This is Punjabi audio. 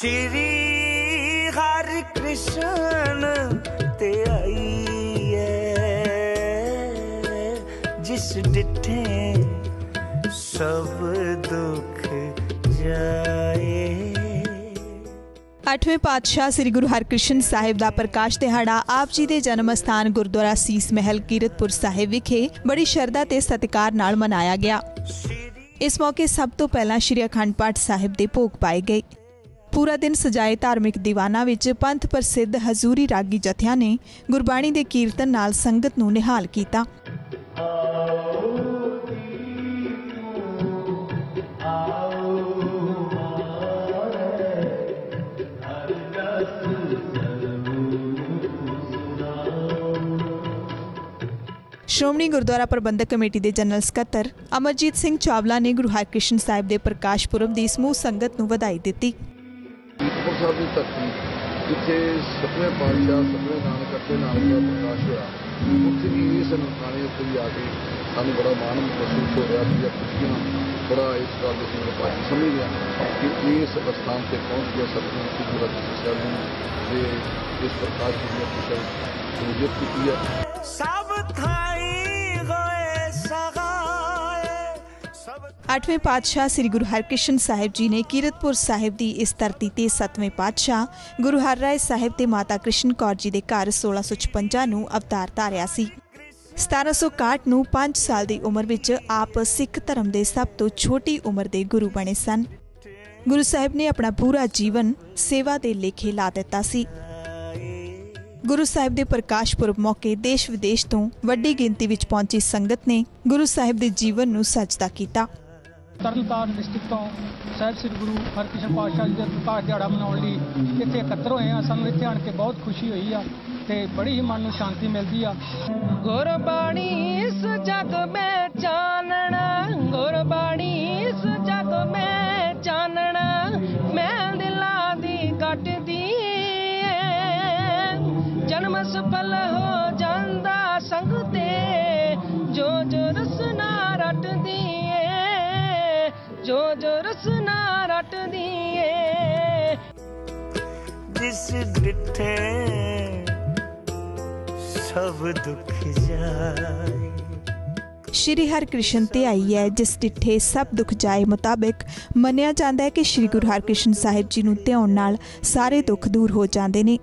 ਸ਼੍ਰੀ ਹਰਿ ਕ੍ਰਿਸ਼ਨ ਤੇ ਆਈ ਹੈ ਜਿਸ ਡਿਠੇ ਸਭ ਦੁੱਖ ਜਾਏ। ਅੱਠਵੇਂ ਪਾਤਸ਼ਾਹ ਸ੍ਰੀ ਗੁਰੂ ਹਰਕ੍ਰਿਸ਼ਨ ਸਾਹਿਬ ਦਾ ਪ੍ਰਕਾਸ਼ ਦਿਹਾੜਾ ਆਪ ਜੀ ਦੇ ਜਨਮ ਸਥਾਨ ਗੁਰਦੁਆਰਾ ਸੀਸ ਮਹਿਲ ਕੀਰਤਪੁਰ ਸਾਹਿਬ ਵਿਖੇ ਬੜੀ ਸ਼ਰਧਾ ਤੇ ਸਤਿਕਾਰ ਨਾਲ ਮਨਾਇਆ ਗਿਆ। ਇਸ ਮੌਕੇ ਸਭ ਤੋਂ ਪਹਿਲਾਂ ਸ੍ਰੀ ਅਖੰਡ ਪਾਠ ਸਾਹਿਬ ਦੇ ਭੋਗ ਪਾਏ ਗਏ। ਪੂਰਾ ਦਿਨ ਸਜਾਏ ਧਾਰਮਿਕ ਦੀਵਾਨਾਂ ਵਿੱਚ ਪੰਥ ਪ੍ਰਸਿੱਧ ਹਜ਼ੂਰੀ ਰਾਗੀ ਜਥਿਆਂ ਨੇ ਗੁਰਬਾਣੀ ਦੇ ਕੀਰਤਨ ਨਾਲ ਸੰਗਤ ਨੂੰ ਨਿਹਾਲ ਕੀਤਾ। ਸ਼੍ਰੋਮਣੀ ਗੁਰਦੁਆਰਾ ਪ੍ਰਬੰਧਕ ਕਮੇਟੀ ਦੇ ਜਨਰਲ ਸਕੱਤਰ ਅਮਰਜੀਤ ਸਿੰਘ ਚਾਵਲਾ ਨੇ ਗੁਰੂ ਹਰਕ੍ਰਿਸ਼ਨ ਸਾਹਿਬ ਦੇ ਪ੍ਰਕਾਸ਼ ਪੁਰਬ ਦੀ ਸਮੂਹ ਸੰਗਤ ਨੂੰ ਵਧਾਈ ਦਿੱਤੀ। ਕੀਰਤਪੁਰ ਸਾਹਿਬ ਦੀ ਧਰਤੀ ਜਿੱਥੇ ਸਤਵੇਂ ਪਾਤਸ਼ਾਹ ਸਤਵੇਂ ਨਾਨਕ ਅਤੇ ਨਾਨਕ ਦਾ ਪ੍ਰਕਾਸ਼ ਹੋਇਆ ਉੱਥੇ ਵੀ ਇਸ ਨਨਕਾਣੇ ਉੱਤੇ ਵੀ ਆ ਕੇ ਸਾਨੂੰ ਬੜਾ ਮਾਣ ਮਹਿਸੂਸ ਹੋ ਰਿਹਾ ਸੀ ਖੁਸ਼ੀਆਂ ਬੜਾ ਇਸ ਗੱਲ ਦੇ ਸਿੰਘ ਪਾਜੀ ਸਮਝ ਗਿਆ ਕਿ ਇਸ ਅਸਥਾਨ ਤੇ ਪਹੁੰਚ ਗਿਆ ਸਤਵੇਂ ਸ੍ਰੀ ਗੁਰੂ ਹਰਕ੍ਰਿਸ਼ਨ ਸਾਹਿਬ ਜੀ ਦੇ ਇਸ ਪ੍ਰਕਾਸ਼ ਦੀ ਖੁਸ਼ੀ ਸਮਝਿਤ ਕੀਤੀ ਹੈ ਸਭ ਥਾਈ 8ਵੇਂ ਪਾਤਸ਼ਾਹ ਸ੍ਰੀ ਗੁਰੂ ਹਰਕ੍ਰਿਸ਼ਨ ਸਾਹਿਬ ਜੀ ਨੇ ਕੀਰਤਪੁਰ ਸਾਹਿਬ ਦੀ ਇਸ ਧਰਤੀ ਤੇ 7ਵੇਂ ਪਾਤਸ਼ਾਹ ਗੁਰੂ ਹਰ ਹਰਰਾਏ ਸਾਹਿਬ ਤੇ ਮਾਤਾ ਕ੍ਰਿਸ਼ਨ ਕੌਰ ਜੀ ਦੇ ਘਰ 1655 ਨੂੰ ਅਵਤਾਰ ਧਾਰਿਆ ਸੀ। 1761 ਨੂੰ 5 ਸਾਲ ਦੀ ਉਮਰ ਵਿੱਚ ਆਪ ਸਿੱਖ ਧਰਮ ਦੇ ਸਭ ਤੋਂ ਛੋਟੀ ਉਮਰ ਦੇ ਗੁਰੂ ਬਣੇ ਸਨ। ਗੁਰੂ ਸਾਹਿਬ ਨੇ ਆਪਣਾ ਪੂਰਾ ਜੀਵਨ ਸੇਵਾ ਦੇ ਲੇਖੇ ਲਾ ਦਿੱਤਾ ਸੀ। ਗੁਰੂ ਸਾਹਿਬ ਦੇ ਪ੍ਰਕਾਸ਼ ਪੁਰਬ ਮੌਕੇ ਦੇਸ਼ ਵਿਦੇਸ਼ ਤੋਂ ਵੱਡੀ ਗਿਣਤੀ ਵਿੱਚ ਪਹੁੰਚੀ ਸੰਗਤ ਨੇ ਗੁਰੂ ਸਾਹਿਬ ਦੇ ਜੀਵਨ ਨੂੰ ਸੱਚਦਾ ਕੀਤਾ। ਤਰਨਤਾਰਨ ਡਿਸਟ੍ਰਿਕਟ ਤੋਂ ਸਾਹਿਬ ਸ੍ਰੀ ਗੁਰੂ ਹਰਕ੍ਰਿਸ਼ਨ ਪਾਤਸ਼ਾਹ ਜੀ ਦਾ ਪ੍ਰਕਾਸ਼ ਦਿਹਾੜਾ ਮਨਾਉਣ ਲਈ ਇੱਥੇ ਇਕੱਤਰ ਹੋਏ ਆ ਸਾਨੂੰ ਇੱਥੇ ਆਣ ਕੇ ਬਹੁਤ ਖੁਸ਼ੀ ਹੋਈ ਆ ਤੇ ਬੜੀ ਹੀ ਮਨ ਨੂੰ ਸ਼ਾਂਤੀ ਮਿਲਦੀ ਆ। ਗੁਰਬਾਣੀ ਇਸ ਜਗ ਮੈਂ ਚਾਨਣਾ, ਗੁਰਬਾਣੀ ਇਸ ਜਗ ਮੈਂ ਚਾਨਣਾ, ਮੈਂ ਦਿਲਾਂ ਦੀ ਕੱਟਦੀ ਜਨਮ ਸਫਲ ਹੋ ਜਾਂਦਾ ਸੰਗ ਤੇ, ਜੋ ਜੋ ਰਸਨਾ ਜੋ ਜੋ ਰਸਨਾ ਰਟਦੀ ਏ। ਜਿਸ ਡਿਠੇ ਸਭ ਦੁੱਖ ਜਾਏ। ਸ਼੍ਰੀ ਹਰਕ੍ਰਿਸ਼ਨ ਤੇ ਆਈ ਹੈ ਜਿਸ ਡਿੱਠੇ ਸਭ ਦੁੱਖ ਜਾਏ ਮੁਤਾਬਿਕ ਮੰਨਿਆ ਜਾਂਦਾ ਹੈ ਕਿ ਸ਼੍ਰੀ ਗੁਰੂ ਹਰਕ੍ਰਿਸ਼ਨ ਸਾਹਿਬ ਜੀ ਨੂੰ ਧਿਆਉਣ ਨਾਲ ਸਾਰੇ ਦੁੱਖ ਦੂਰ ਹੋ ਜਾਂਦੇ ਨੇ।